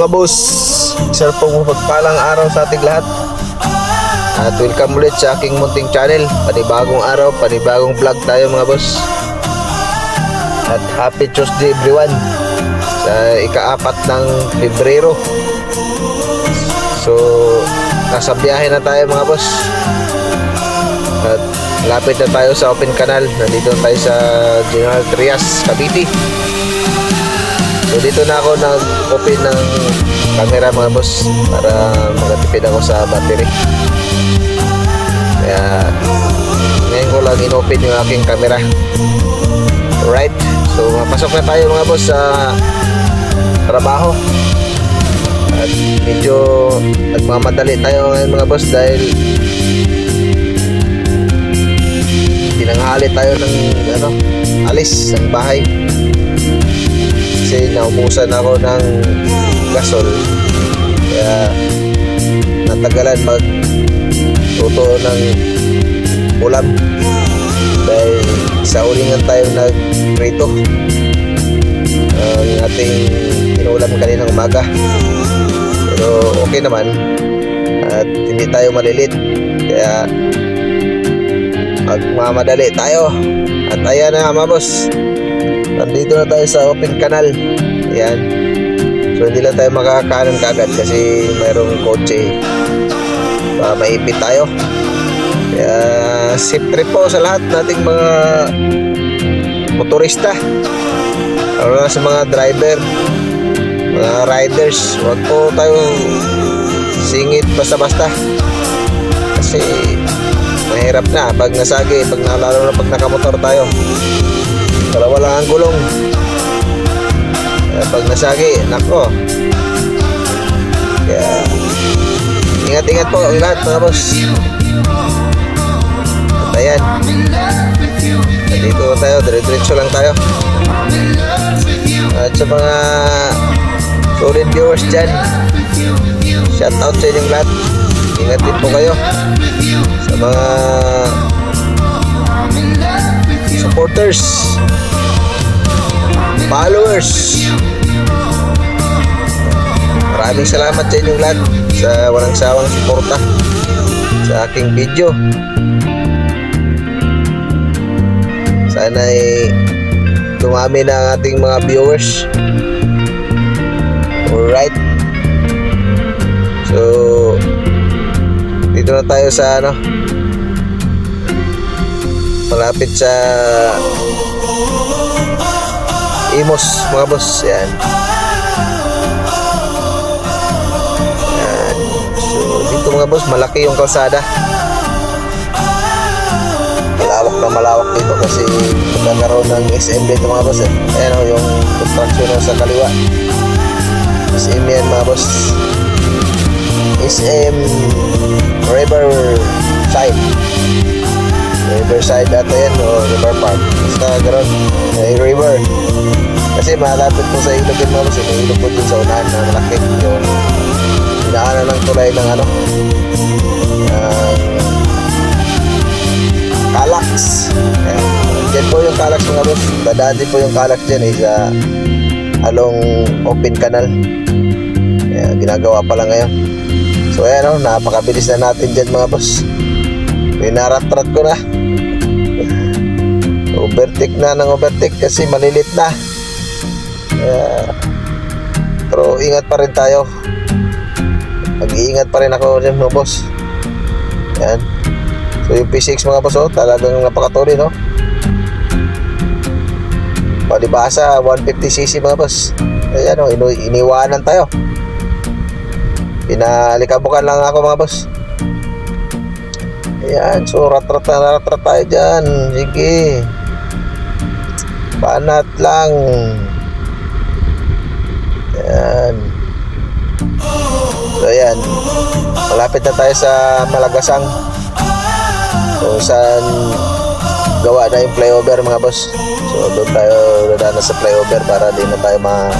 mga boss, isa pong pagpalang araw sa ating lahat. At welcome ulit sa aking munting channel. Panibagong araw, panibagong vlog tayo mga boss. At happy Tuesday everyone sa ikaapat ng Pebrero. So, nasa biyahe na tayo mga boss. At lapit na tayo sa open canal. Nandito na tayo sa General Trias, Cavite. So dito na ako nag-open ng camera mga boss para makatipid ako sa battery. Kaya ngayon ko lang in-open yung aking camera. Right. So mapasok na tayo mga boss sa trabaho. At medyo nagmamadali tayo ngayon mga boss dahil tinanghali tayo ng ano, alis ng bahay kasi naubusan ako ng gasol. Kaya natagalan mag tuto ng ulam. Dahil sa ulingan tayo nagprito ang ating inulam kaninang umaga. Pero okay naman at hindi tayo malilit. Kaya magmamadali tayo. At ayan na mga boss nandito na tayo sa open canal. Yan so hindi lang tayo makakanan kagad kasi mayroong kotse. Para maipit tayo. Kaya safe trip po sa lahat nating mga motorista. Lalo na sa mga driver mga riders. Huwag po tayo singit basta-basta. Kasi mahirap na pag nasagi pag nalalo na pag nakamotor tayo dalawa lang ang gulong. Kaya pag nasagi nako. Kaya ingat-ingat po ang lahat mga boss. At ayan. Dito tayo dire-diretso lang tayo. At sa mga solid viewers dyan shout out sa inyong lahat. Ingat din po kayo. Sa mga supporters followers. Maraming salamat sa inyong lahat sa walang sawang suporta sa aking video. Sana ay dumami na ating mga viewers. Alright. So dito na tayo sa ano malapit sa Imos mga boss yan. Yan. So dito mga boss malaki yung kalsada. Malawak na malawak dito kasi nagkaroon ng SM dito mga boss eh. ayan o yung construction sa kaliwa. SM yan mga boss. SM River Side Riverside ata yan o River Park. Basta gano'n may river. Kasi malapit po sa ilog yun mga eh. may ilog po dun sa unahan na malaki. Yung inaanan ng tulay ng ano? Ng Calax. Ayan. dyan po yung Calax mga boss. Dadaan po yung Calax dyan eh sa along open canal. Ayan, ginagawa pa lang ngayon. So ayan o napakabilis na natin dyan mga boss. Pinaratrat ko na. Overtake na ng overtake kasi malilit na. Kaya, pero ingat pa rin tayo. Mag-iingat pa rin ako dyan mga boss. Yan. So yung P6 mga boss oh, talagang napakatuloy no. Palibasa 150cc mga boss. Ayan oh, inu- iniwanan tayo. Pinalikabukan lang ako mga boss. Ayan, so rat-rat na rat-rat tayo dyan. Sige. Banat lang. Ayan. So ayan. Malapit na tayo sa Malagasang. Kung saan gawa na yung flyover mga boss. So doon tayo dadaan sa flyover para di na tayo ma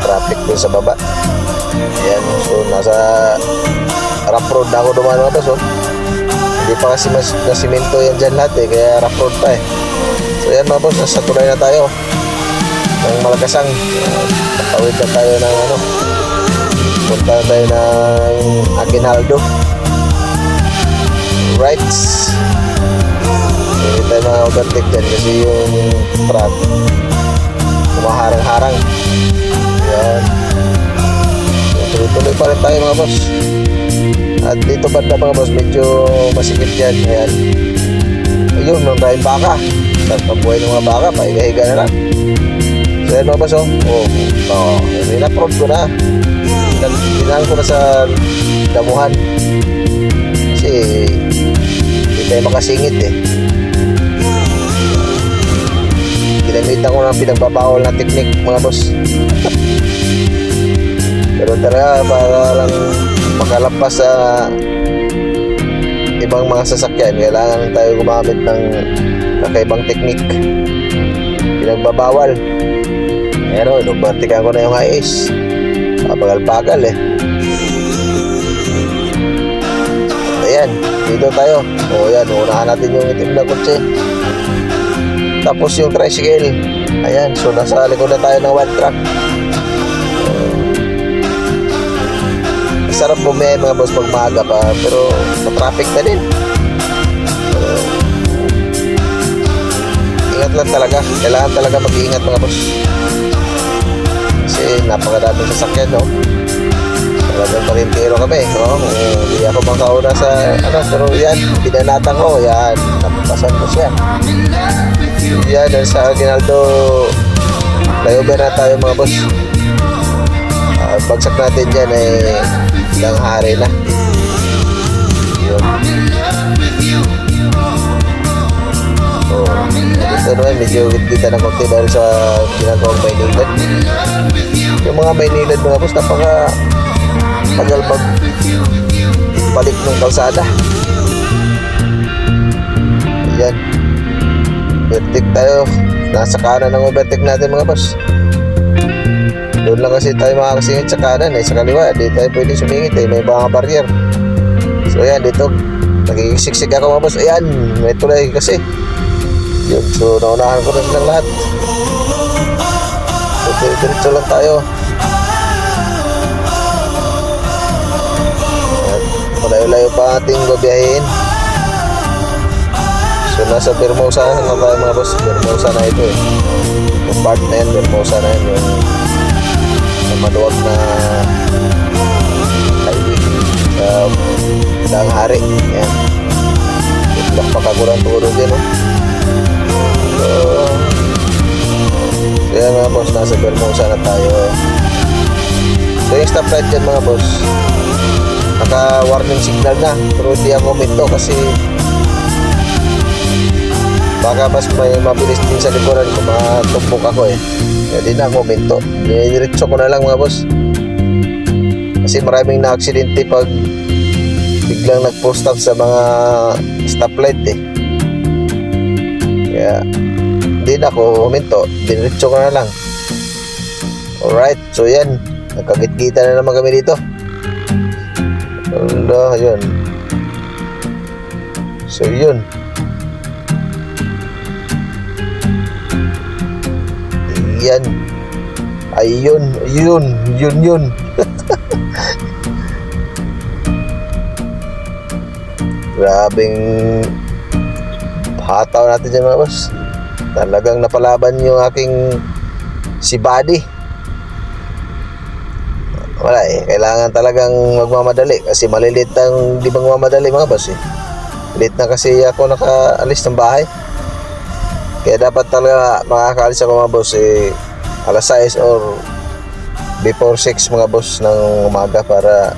traffic dun sa baba. Ayan. So nasa rough road na ako dumaan mga boss. Oh. Hindi pa kasi mas nasimento yan dyan lahat eh, kaya rough road pa eh. So yan mga boss, nasa tulay na tayo. ng Malagasang. Tawid na tayo ng ano. Punta na tayo ng Aguinaldo. Right. Hindi tayo mga overtake dyan kasi yung truck kumaharang-harang. Yan. Tuloy-tuloy pa rin tayo mga boss. At dito banda mga boss, medyo masikip yan. Ayan. Ayun, nung tayong baka. Tapos pabuhay ng mga baka, pahiga-higa na lang. So yan boss, oh. Oh, oh minaprod ko na. Tinangan ko na sa damuhan. Kasi hindi tayo makasingit eh. Ginamitan ko ng pinagbabawal na teknik mga boss. Pero talaga para lang makalampas sa ibang mga sasakyan, kailangan tayo gumamit ng kakaibang teknik. Pinagbabawal. Pero, nubartikan ko na yung IS. Papagal-pagal eh. Ayan, dito tayo. O yan, unahan natin yung itim na kotse. Tapos yung tricycle. Ayan, so nasa likod na tayo ng wild truck. Sarap bumiyay mga boss pag maaga pa, pero traffic na din. Ingat lang talaga. Kailangan talaga mag-iingat mga boss. Kasi napakadaming sasakyan, no? Talagang parintero kami, no? Hindi ako makauna sa, ano, pero yan, binanatan ko, yan, napapasan ko siya. Yan, dahil sa Aguinaldo, flyover na tayo mga boss. Ah, bagsak natin dyan, eh, ilang hari na. Yun. So, ito naman, medyo kita ng konti dahil sa ginagawang Maynilad. Yung mga Maynilad mga boss, napaka tagal mag balik ng kalsada. Ayan. Overtake tayo. Nasa kanan ng overtake natin mga boss. Doon lang kasi tayo makakasingit sa kanan eh. Sa kaliwa, di tayo pwede sumingit eh. May mga barrier. So ayan, dito. Nagigisiksik ako mga boss. Ayan, may tulay kasi. So naunahan ko na silang lahat. So, diretso lang tayo. Malayo-layo pa ating babiyahin. So nasa Bermosa na tayo mga boss. Bermosa na ito eh. Yung part na yan, Bermosa na yan. Yung na maluwag na sa Daang Hari. Yan. Itlak pakagulang turo din, no? So, yan mga boss, nasa Bermosa na tayo. So yung stoplight dyan mga boss, naka-warning signal na. Pero hindi ako minto kasi baka mas may mabilis din sa likuran ko matumpok ako eh. Kaya di na ako minto dinidiretso ko na lang mga boss. Kasi maraming na-aksidente pag biglang nag-full stop sa mga stoplight eh kaya di na ako minto diniretso ko na lang. Alright so yan. Nagkagit-kita na naman kami dito. Wala, yun. So yun. Yan. Ayun yun yun yun. Grabing hataw natin dyan mga boss. Talagang napalaban yung aking si body wala eh kailangan talagang magmamadali kasi malilit ang di magmamadali mga boss eh. Late na kasi ako nakaalis ng bahay. Kaya dapat talaga makakaalis ako mga boss eh alas 6 or before 6 mga boss ng umaga para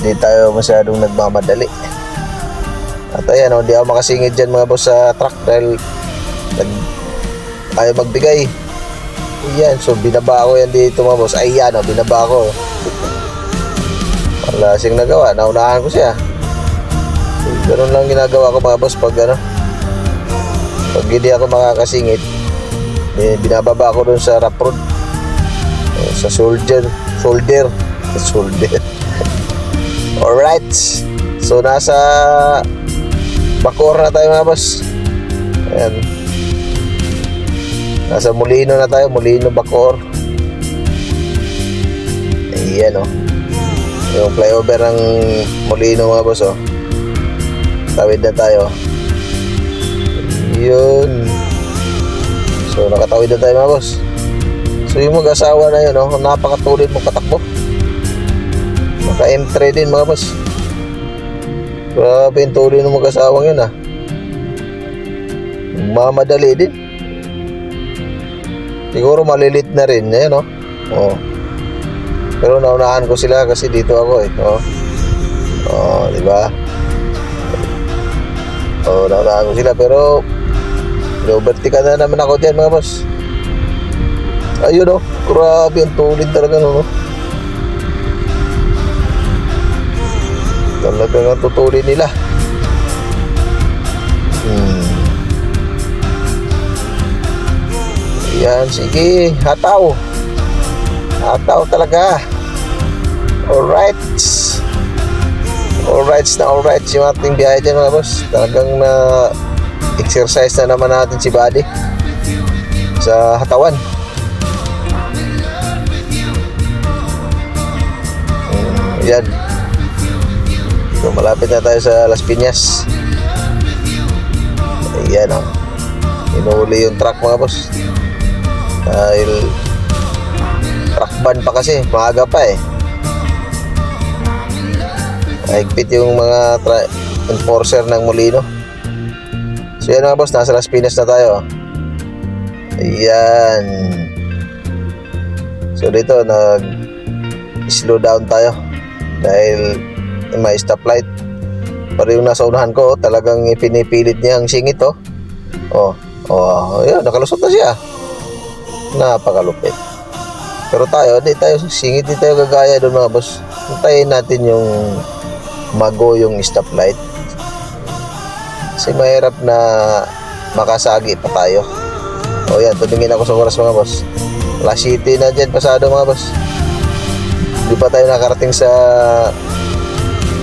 hindi tayo masyadong nagmamadali. At ayan, oh, hindi ako makasingid dyan mga boss sa truck dahil nag, ayaw magbigay. Yan, so binaba ko yan dito mga boss. Ay yan, oh, binaba ko. Wala siyang nagawa, naunahan ko siya. So, ganun lang ginagawa ko mga boss pag ano, pag hindi ako makakasingit, eh, binababa ko dun sa rough road. Eh, sa shoulder, shoulder, shoulder. Alright. So, nasa Bacoor na tayo mga boss. Ayan. Nasa Molino na tayo, Molino Bacoor. Ayan oh. Yung flyover ng Molino mga boss oh. Tawid na tayo. Yun. So nakatawid na tayo mga boss. So yung mag-asawa na yun oh, napakatulid mong katakbo. Maka M3 din mga boss. Grabe yung tuloy ng mag-asawang yun ah. Mamadali din. Siguro malilit na rin. Ayan o. Oh. Pero naunahan ko sila kasi dito ako eh. Oh. Oh, di ba? Oh, naunahan ko sila pero overtika na naman ako diyan mga boss. Ayun oh. Grabe ang tulid talaga no. no? Talagang ang tutulin nila. Hmm. Yan, sige. Hataw. Hataw talaga. Alright. Alright na alright yung ating biyahe dyan mga boss. Talagang na exercise na naman natin si body sa hatawan. Hmm, yan. So, malapit na tayo sa Las Piñas. Ayan o. Inuuli yung truck mga boss. Dahil truck ban pa kasi. Maaga pa eh. Mahigpit yung mga enforcer ng Molino. So yan mga boss, nasa Las Piñas na tayo. Ayan. So dito, nag slow down tayo. Dahil may stoplight. Pero yung nasa unahan ko, talagang pinipilit niya ang singit, oh. Oh, oh, yun, nakalusot na siya. Napakalupit. Pero tayo, di tayo singit, di tayo gagaya doon mga boss. Hintayin natin yung mago yung stoplight. Kasi mahirap na makasagi pa tayo. O yan, tumingin ako sa oras mga boss. Last city na dyan, pasado mga boss. Di pa tayo nakarating sa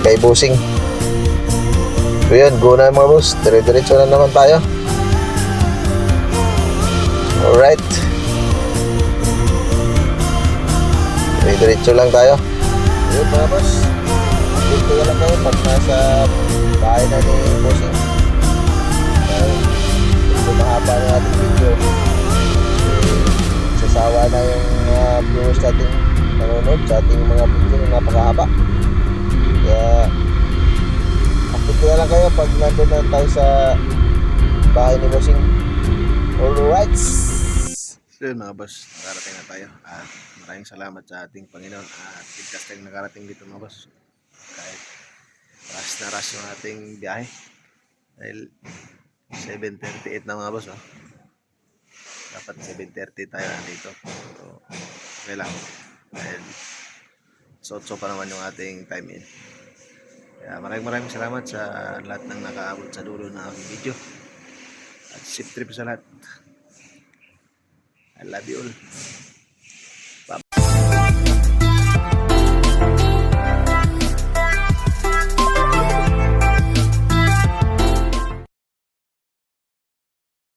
kay Busing. So yan, go na mga boss. Dire-diretso na naman tayo. Alright. Dire-diretso lang tayo. Yun mga boss. Dito na lang kayo pag nasa bahay na ni Busing. Medyo mahaba na ating video. Sasawa na yung uh, viewers natin nanonood sa ating mga video na napakahaba. Pag nandun na tayo sa bahay ni Bossing. Alright! So yun mga boss, nakarating na tayo. At maraming salamat sa ating Panginoon at ligtas tayong nakarating dito mga boss. Kahit rush na rush yung ating biyahe. Dahil 7.38 na mga boss. Oh. Dapat 7.30 tayo nandito. So, okay lang. Dahil so pa naman yung ating time in. Kaya maraming maraming salamat sa lahat ng nakaabot sa dulo ng aking video. At safe trip sa lahat. I love you all.